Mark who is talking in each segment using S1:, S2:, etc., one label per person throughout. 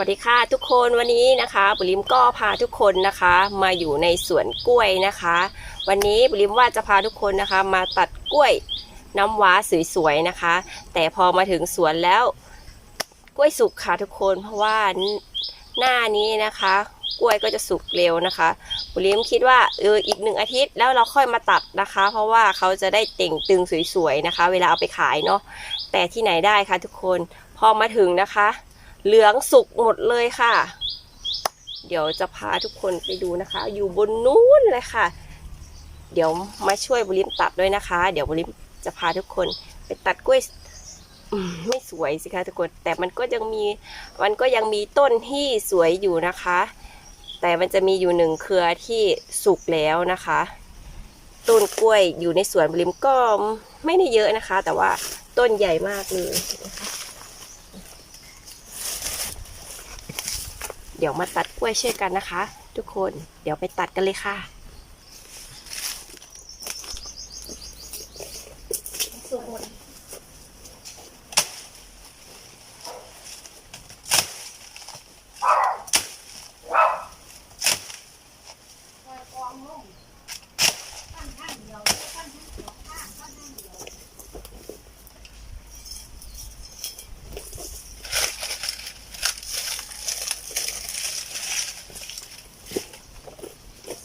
S1: สวัสดีค่ะทุกคนวันนี้นะคะบุริมก็พาทุกคนนะคะ มาอยู่ในสวนกล้วยนะคะ วันนี้บุริมว่าจะพาทุกคนนะคะ มาตัดกล้วยน้ำว้าสวยๆนะคะ แต่พอมาถึงสวนแล้ว กล้วยสุกค่ะทุกคนเพราะว่าหน้านี้นะคะ กล้วยก็จะสุกเร็วนะคะบุริมคิดว่าเอออีกหนึ่งอาทิตย์แล้วเราค่อยมาตัดนะคะ เพราะว่าเขาจะได้เต่งตึงสวยๆนะคะ เวลาเอาไปขายเนาะแต่ที่ไหนได้คะทุกคนพอมาถึงนะคะ เหลืองสุกหมดเลยค่ะ เดี๋ยวจะพาทุกคนไปดูนะคะ อยู่บนนู้นเลยค่ะ เดี๋ยวมาช่วยบริมตัดด้วยนะคะ เดี๋ยวบริมจะพาทุกคนไปตัดกล้วยไม่สวยสิคะทุกคนแต่มันก็ยังมีมันก็ยังมีต้นที่สวยอยู่นะคะ แต่มันจะมีอยู่หนึ่งเครือที่สุกแล้วนะคะ ต้นกล้วยอยู่ในสวนบริมก็ไม่ได้เยอะนะคะ แต่ว่าต้นใหญ่มากเลยนะคะ เดี๋ยวมาตัดกล้วยช่วยกันนะคะ ทุกคนเดี๋ยวไปตัดกันเลยค่ะ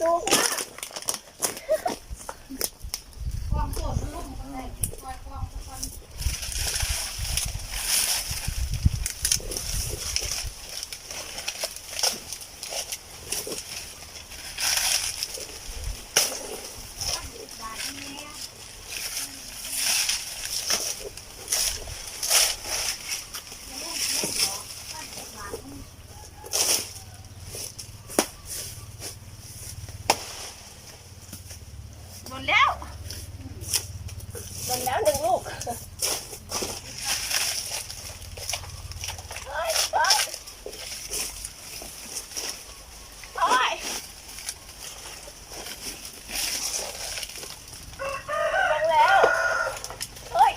S1: สูงมากโดนแล้วโดนแล้วหนึ่งลูกเฮ้ยเฮ้ยเฮ้ยลงแล้วเฮ้ย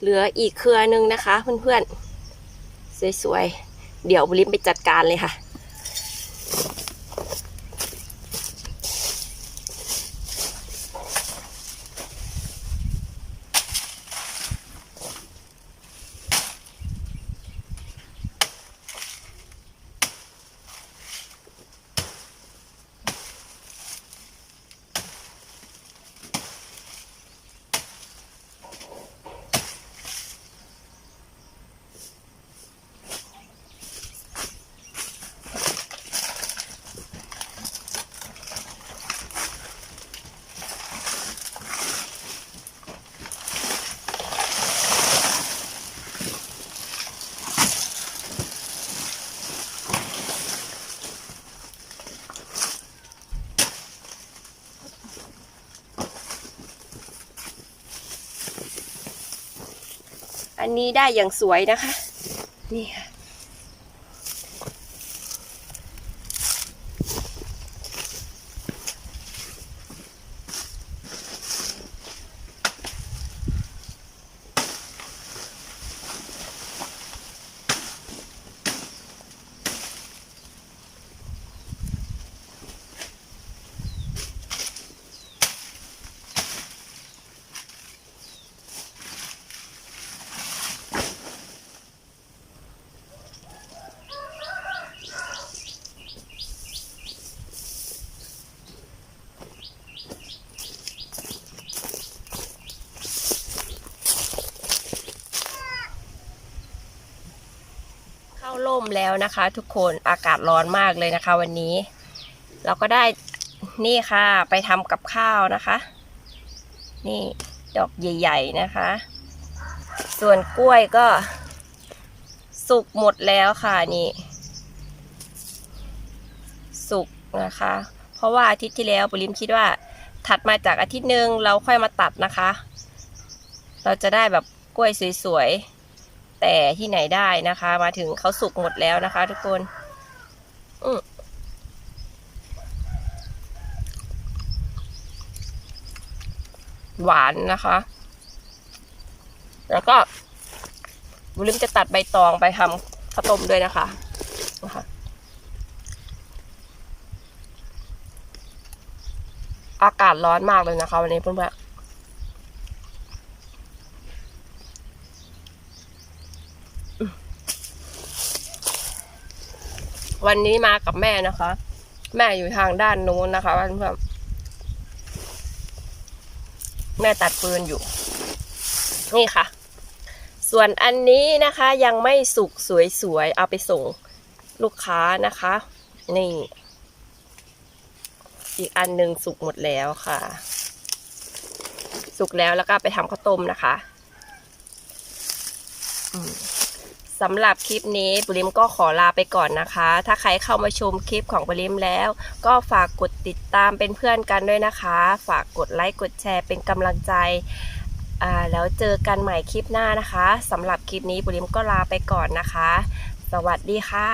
S1: เหลืออีกเครือหนึ่งนะคะเพื่อนๆ สวยๆ เดี๋ยวบริมไปจัดการเลยค่ะ อันนี้ได้อย่างสวยนะคะ นี่ค่ะ ล่มแล้วนะคะ ทุกคนอากาศร้อนมากเลยนะคะ วันนี้ เราก็ได้นี่ค่ะ ไปทำกับข้าวนะคะ นี่ดอกใหญ่ ๆนะคะ ส่วนกล้วยก็ สุกหมดแล้วค่ะนี่ สุกนะคะ เพราะว่าอาทิตย์ที่แล้วปุริมคิดว่า ถัดมาจากอาทิตย์หนึ่งเราค่อยมาตัดนะคะ เราจะได้แบบกล้วยสวยๆ แต่ที่ไหนได้นะคะ มาถึงเขาสุกหมดแล้วนะคะ ทุกคน อืมหวานนะคะ แล้วก็บุลิมจะตัดใบตองไปทำข้าวต้มด้วยนะคะนะคะอากาศร้อนมากเลยนะคะ วันนี้เพื่อนๆ วันนี้มากับแม่นะคะ แม่อยู่ทางด้านนู้นนะคะเพื่อนแม่ตัดปืนอยู่ นี่ค่ะ ส่วนอันนี้นะคะยังไม่สุกสวยๆ เอาไปส่งลูกค้านะคะ นี่ อีกอันหนึ่งสุกหมดแล้วค่ะ สุกแล้วแล้วก็ไปทำข้าวต้มนะคะอืม สำหรับคลิปนี้ปริมก็ขอลาไปก่อนนะคะ ถ้าใครเข้ามาชมคลิปของปริมแล้ว ก็ฝากกดติดตามเป็นเพื่อนกันด้วยนะคะ ฝากกดไลค์กดแชร์เป็นกำลังใจแล้วเจอกันใหม่คลิปหน้านะคะสำหรับคลิปนี้ปริมก็ลาไปก่อนนะคะ สวัสดีค่ะ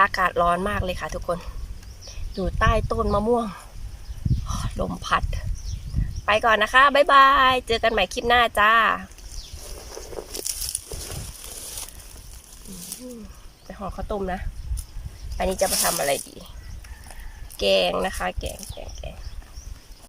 S1: อากาศร้อนมากเลยค่ะทุกคน อยู่ใต้ต้นมะม่วง ลมพัด ไปก่อนนะคะ บ๊ายบาย เจอกันใหม่คลิปหน้าจ้าอืมไป ห่อข้าวต้มนะ อันนี้จะมาทำอะไรดี แกงนะคะ แกงแกงแกง